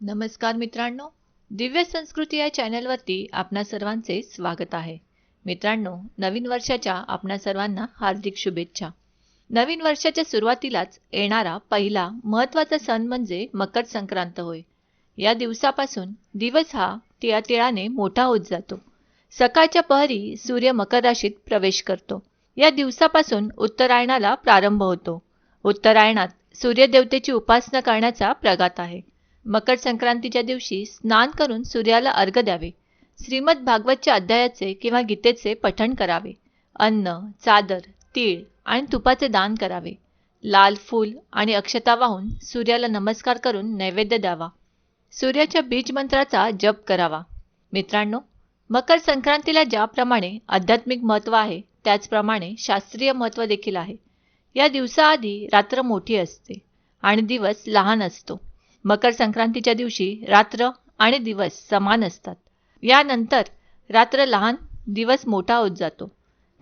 नमस्कार मित्रांनो दिव्य संस्कृती या चॅनलवरती आपणा सर्वांचे स्वागत आहे. मित्रांनो नवीन वर्षाच्या आपणा सर्वांना हार्दिक शुभेच्छा. नवीन वर्षाच्या सुरुवातीलाच येणारा पहिला महत्त्वाचा सण म्हणजे मकर संक्रांत होय. या दिवसापासून दिवस हा तिळातिळाने मोठा होत जातो. सकाळच्या पहरी सूर्य मकर राशीत प्रवेश करतो. या दिवसापासून उत्तरायणाला प्रारंभ होतो. उत्तरायणात सूर्यदेवतेची उपासना करण्याचा प्रघात आहे. मकर संक्रांतीच्या दिवशी स्नान करून सूर्याला अर्घ द्यावे. श्रीमद भागवतच्या अध्यायाचे किंवा गीतेचे पठण करावे. अन्न चादर तीळ आणि तुपाचे दान करावे. लाल फूल आणि अक्षता वाहून सूर्याला नमस्कार करून नैवेद्य द्यावा. सूर्याच्या बीज मंत्राचा जप करावा. मित्रांनो मकर संक्रांतीला ज्याप्रमाणे आध्यात्मिक महत्त्व आहे त्याचप्रमाणे शास्त्रीय महत्त्व देखील आहे. या दिवसाआधी रात्र मोठी असते आणि दिवस लहान असतो. मकर संक्रांतीच्या दिवशी रात्र आणि दिवस समान असतात. यानंतर रात्र लहान दिवस मोठा होत जातो.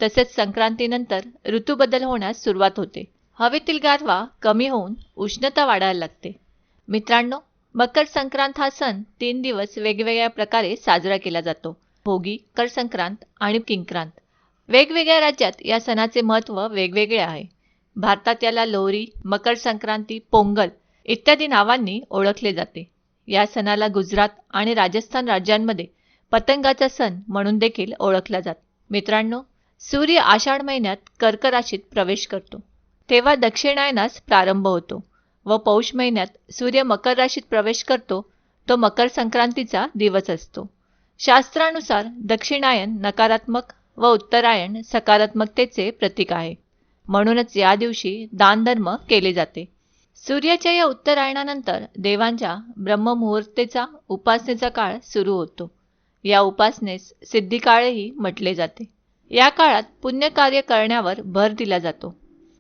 तसेच संक्रांतीनंतर ऋतूबदल होण्यास सुरुवात होते. हवेतील गारवा कमी होऊन उष्णता वाढायला लागते. मित्रांनो मकर संक्रांत हा सण तीन दिवस वेगवेगळ्या प्रकारे साजरा केला जातो. भोगी कर संक्रांत आणि किंक्रांत. वेगवेगळ्या राज्यात या सणाचे महत्त्व वेगवेगळे आहे. भारतात याला लोहरी मकर संक्रांती पोंगल इत्यादी नावांनी ओळखले जाते. या सणाला गुजरात आणि राजस्थान राज्यांमध्ये पतंगाचा सण म्हणून देखील ओळखला जात. मित्रांनो सूर्य आषाढ महिन्यात कर्क राशीत प्रवेश करतो. तेव्हा दक्षिणायनास प्रारंभ होतो व पौष महिन्यात सूर्य मकर राशीत प्रवेश करतो. तो मकर संक्रांतीचा दिवस असतो. शास्त्रानुसार दक्षिणायन नकारात्मक व उत्तरायण सकारात्मकतेचे प्रतीक आहे. म्हणूनच या दिवशी दानधर्म केले जाते. सूर्याच्या या उत्तरायणानंतर देवांच्या ब्रह्ममुहूर्तेचा उपासनेचा काळ सुरू होतो. या उपासनेस सिद्धिकाळही म्हटले जाते. या काळात पुण्यकार्य करण्यावर भर दिला जातो.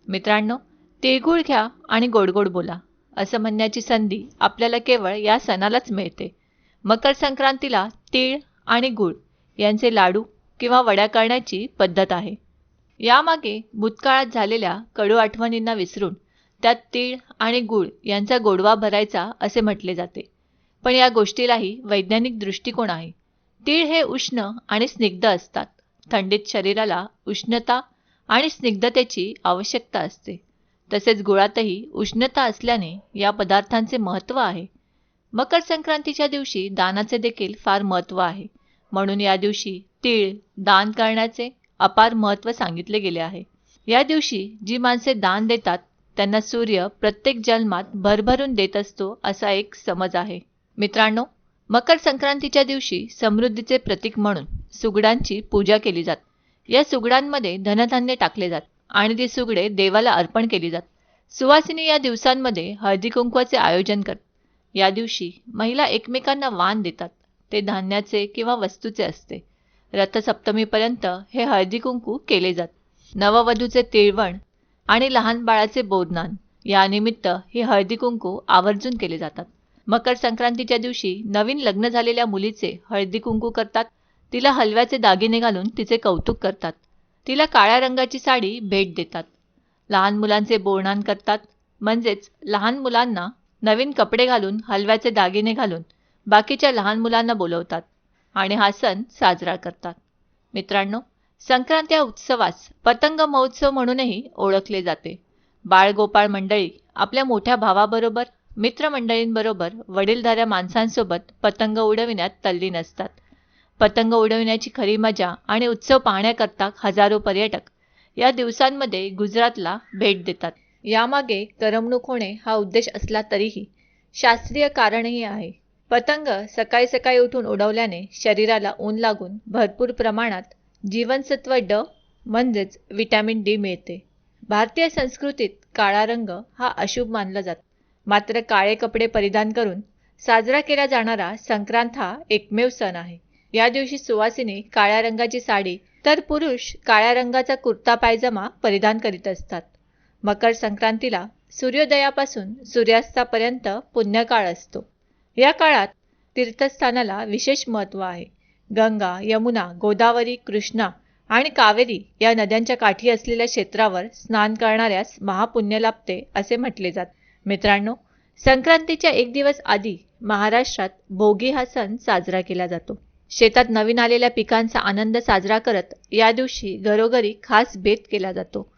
मित्रांनो तिळगुळ घ्या आणि गोडगोड बोला. असं म्हणण्याची संधी आपल्याला केवळ या सणालाच मिळते. मकर संक्रांतीला तीळ आणि गुळ यांचे लाडू किंवा वड्या करण्याची पद्धत आहे. यामागे भूतकाळात झालेल्या कडू आठवणींना विसरून त्यात तीळ आणि गूळ यांचा गोडवा भरायचा असे म्हटले जाते. पण या गोष्टीलाही वैज्ञानिक दृष्टिकोन आहे. तीळ हे उष्ण आणि स्निग्ध असतात. थंडीत शरीराला उष्णता आणि स्निग्धतेची आवश्यकता असते. तसेच गुळातही उष्णता असल्याने या पदार्थांचे महत्त्व आहे. मकर संक्रांतीच्या दिवशी दानाचे देखील फार महत्त्व आहे. म्हणून या दिवशी तीळ दान करण्याचे अपार महत्त्व सांगितले गेले आहे. या दिवशी जी माणसे दान देतात त्यांना सूर्य प्रत्येक जन्मात भरभरून देत असतो असा एक समज आहे. मित्रांनो मकर संक्रांतीच्या दिवशी समृद्धीचे प्रतीक म्हणून सुगडांची पूजा केली जात. या सुगडांमध्ये धनधान्य टाकले जात आणि ती सुगडे देवाला अर्पण केली जात. सुवासिनी या दिवसांमध्ये हळदी कुंकवाचे आयोजन करत. या दिवशी महिला एकमेकांना वाण देतात. ते धान्याचे किंवा वस्तूचे असते. रथसप्तमीपर्यंत हे हळदी कुंकू केले जात. नववधूचे तिळवण आणि लहान बाळाचे बोधनान. यानिमित्त हे हळदी कुंकू आवर्जून केले जातात. मकर संक्रांतीच्या दिवशी नवीन लग्न झालेल्या मुलीचे हळदी कुंकू करतात. तिला हलव्याचे दागिने घालून तिचे कौतुक करतात. तिला काळ्या रंगाची साडी भेट देतात. लहान मुलांचे बोरणान करतात. म्हणजेच लहान मुलांना नवीन कपडे घालून हलव्याचे दागिने घालून बाकीच्या लहान मुलांना बोलवतात. आणि हा सण साजरा करतात. मित्रांनो संक्रांत या उत्सवास पतंग महोत्सव म्हणूनही ओळखले जाते. बाळगोपाळ मंडळी आपल्या मोठ्या भावाबरोबर मित्रमंडळींबरोबर वडीलधाऱ्या माणसांसोबत पतंग उडविण्यात तल्लीन असतात पतंग उडविण्याची खरी मजा आणि उत्सव पाहण्याकरता हजारो पर्यटक या दिवसांमध्ये गुजरातला भेट देतात. यामागे करमणूक होणे हा उद्देश असला तरीही शास्त्रीय कारणही आहे. पतंग सकाळी सकाळी उठून उडवल्याने शरीराला ऊन लागून भरपूर प्रमाणात जीवनसत्व ड म्हणजेच विटॅमिन डी मिळते. भारतीय संस्कृतीत काळा रंग हा अशुभ मानला जातो. मात्र काळे कपडे परिधान करून साजरा केला जाणारा संक्रांत हा एकमेव सण आहे. या दिवशी सुवासिनी काळ्या रंगाची साडी तर पुरुष काळ्या रंगाचा कुर्ता पायजमा परिधान करीत असतात. मकर संक्रांतीला सूर्योदयापासून सूर्यास्तापर्यंत पुण्यकाळ असतो. या काळात तीर्थस्थानाला विशेष महत्त्व आहे. गंगा यमुना गोदावरी कृष्णा आणि कावेरी या नद्यांच्या काठी असलेल्या क्षेत्रावर स्नान करणाऱ्यास महापुण्य लाभते असे म्हटले जात. मित्रांनो संक्रांतीच्या एक दिवस आधी महाराष्ट्रात भोगी हा सण साजरा केला जातो. शेतात नवीन आलेल्या पिकांचा आनंद साजरा करत या दिवशी घरोघरी खास बेत केला जातो.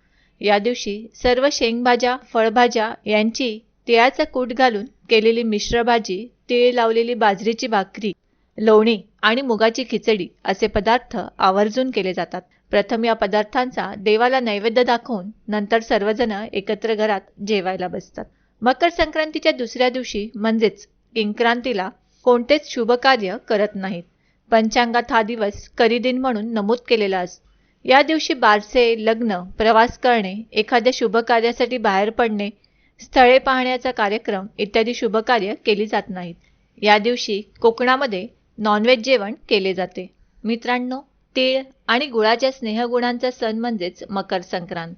या दिवशी सर्व शेंगभाज्या फळभाज्या यांची तिळाचा कूट घालून केलेली मिश्र भाजी तीळ लावलेली बाजरीची भाकरी लोणी आणि मुगाची खिचडी असे पदार्थ आवर्जून केले जातात. प्रथम या पदार्थांचा देवाला नैवेद्य दाखवून नंतर सर्वजण एकत्र घरात जेवायला बसतात. मकर संक्रांतीच्या दुसऱ्या दिवशी म्हणजेच किंक्रांतीला कोणतेच शुभ कार्य करत नाहीत. पंचांगात हा दिवस करीदिन म्हणून नमूद केलेला असतो. या दिवशी बारसे लग्न प्रवास करणे एखाद्या शुभ कार्यासाठी बाहेर पडणे स्थळे पाहण्याचा कार्यक्रम इत्यादी शुभ कार्य केली जात नाहीत. या दिवशी कोकणामध्ये नॉनव्हेज जेवण केले जाते. मित्रांनो तीळ आणि गुळाच्या स्नेहगुणांचा सण म्हणजेच मकर संक्रांत.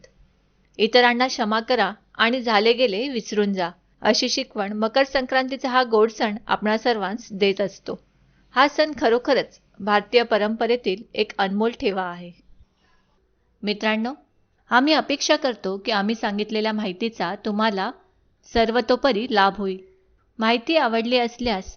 इतरांना क्षमा करा आणि झाले गेले विसरून जा अशी शिकवण मकर संक्रांतीचा हा गोड सण आपणा सर्वांस देत असतो. हा सण खरोखरच भारतीय परंपरेतील एक अनमोल ठेवा आहे. मित्रांनो आम्ही अपेक्षा करतो की आम्ही सांगितलेल्या माहितीचा तुम्हाला सर्वतोपरी लाभ होईल. माहिती आवडली असल्यास